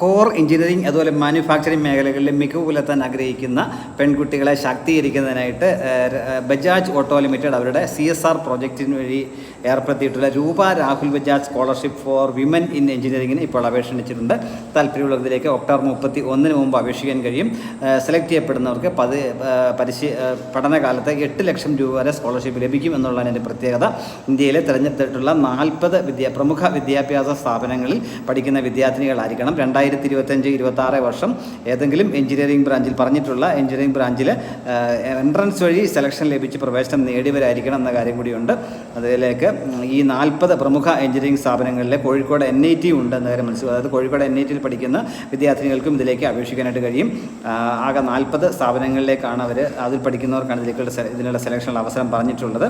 Core engineering അതുപോലെ manufacturing മേഖലകളിൽ മികവ് പുലർത്താൻ ആഗ്രഹിക്കുന്ന പെൺകുട്ടികളെ ശാക്തീകരിക്കുന്നതിനായിട്ട് ബജാജ് ഓട്ടോ ലിമിറ്റഡ് അവരുടെ സി എസ് ആർ പ്രോജക്റ്റിന് വഴി ഏർപ്പെടുത്തിയിട്ടുള്ള Rupa Rahul Bajaj scholarship for women in എഞ്ചിനീയറിംഗിന് ഇപ്പോൾ അപേക്ഷ ക്ഷണിച്ചിട്ടുണ്ട് താല്പര്യമുള്ളതിലേക്ക് ഒക്ടോബർ മുപ്പത്തി ഒന്നിന് മുമ്പ് അപേക്ഷിക്കാൻ കഴിയും. സെലക്ട് ചെയ്യപ്പെടുന്നവർക്ക് പതി പരിശീ പഠനകാലത്ത് എട്ട് ലക്ഷം രൂപ വരെ സ്കോളർഷിപ്പ് ലഭിക്കും എന്നുള്ളതാണ് എന്റെ പ്രത്യേകത. ഇന്ത്യയിലെ തിരഞ്ഞെടുത്തിട്ടുള്ള നാൽപ്പത് വിദ്യ പ്രമുഖ വിദ്യാഭ്യാസ സ്ഥാപനങ്ങളിൽ പഠിക്കുന്ന വിദ്യാർത്ഥിനികളായിരിക്കണം. രണ്ടായിരത്തി ഇരുപത്തഞ്ച് ഇരുപത്തി ആറ് വർഷം ഏതെങ്കിലും എഞ്ചിനീയറിംഗ് ബ്രാഞ്ചിൽ പറഞ്ഞിട്ടുള്ള എഞ്ചിനീയറിംഗ് ബ്രാഞ്ചിൽ എൻട്രൻസ് വഴി സെലക്ഷൻ ലഭിച്ച് പ്രവേശനം നേടിയവരായിരിക്കണം എന്ന കാര്യം കൂടിയുണ്ട്. അതിലേക്ക് ഈ നാൽപ്പത് പ്രമുഖ എഞ്ചിനീയറിംഗ് സ്ഥാപനങ്ങളിലെ കോഴിക്കോട് എൻ ഐ ടി ഉണ്ട് എന്ന കാര്യം മനസ്സിലാക്കുക അതായത് കോഴിക്കോട് എൻ ഐ ടിയിൽ പഠിക്കുന്ന വിദ്യാർത്ഥികൾക്കും ഇതിലേക്ക് അപേക്ഷിക്കാനായിട്ട് കഴിയും. ആകെ നാൽപ്പത് സ്ഥാപനങ്ങളിലേക്കാണ് അവർ അതിൽ പഠിക്കുന്നവർക്കാണ് ഇതിലേക്കുള്ള ഇതിനുള്ള സെലക്ഷനുള്ള അവസരം പറഞ്ഞിട്ടുള്ളത്.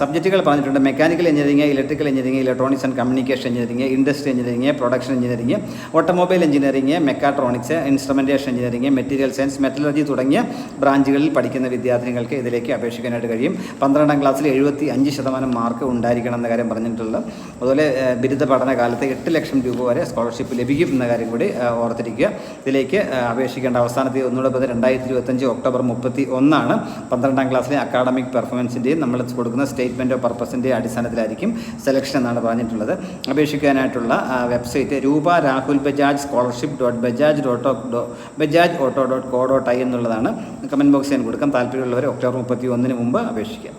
സബ്ജക്റ്റുകൾ പറഞ്ഞിട്ടുണ്ട്. Mechanical engineering electrical engineering electronics and communication engineering industry engineering production engineering automobile engineering mechatronics instrumentation engineering material science metallurgy തുടങ്ങിയ ബ്രാഞ്ചുകളിൽ പഠിക്കുന്ന വിദ്യാർത്ഥികൾക്ക് ഇതിലേക്ക് അപേക്ഷിക്കാനായിട്ട് കഴിയും. പന്ത്രണ്ടാം ക്ലാസ്സിൽ എഴുപത്തി അഞ്ച് ശതമാനം മാർക്ക് ഉണ്ടായിരിക്കണം എന്ന കാര്യം പറഞ്ഞിട്ടുള്ളത്. അതുപോലെ ബിരുദ പഠന കാലത്ത് എട്ട് ലക്ഷം രൂപ വരെ സ്കോളർഷിപ്പ് ലഭിക്കും എന്ന കാര്യം കൂടി ഓർത്തിരിക്കുക. ഇതിലേക്ക് അപേക്ഷിക്കേണ്ട അവസാന തീയതി ഒന്നുകൂടെ പത്ത് രണ്ടായിരത്തി ഇരുപത്തഞ്ച് ഒക്ടോബർ മുപ്പത്തി ഒന്നാണ് പന്ത്രണ്ടാം ക്ലാസ്സിലെ അക്കാഡമിക് പെർഫോമൻസിന്റെയും നമ്മൾ കൊടുക്കുന്ന സ്റ്റേറ്റ്മെന്റ് ഓഫ് പർപ്പസിന്റെ അടിസ്ഥാനത്തിലായിരിക്കും സെലക്ഷൻ എന്നാണ് പറഞ്ഞിട്ടുള്ളത്. അപേക്ഷിക്കാനായിട്ടുള്ള website Rupa Rahul Bajaj scholarship dot Bajaj dot dot Bajaj auto dot co dot I എന്നുള്ളതാണ് കമന്റ് ബോക്സിൽ ഞാൻ കൊടുക്കാം. താല്പര്യമുള്ളവർ ഒക്ടോബർ മുപ്പത്തി ഒന്നിന് മുമ്പ് അപേക്ഷിക്കാം.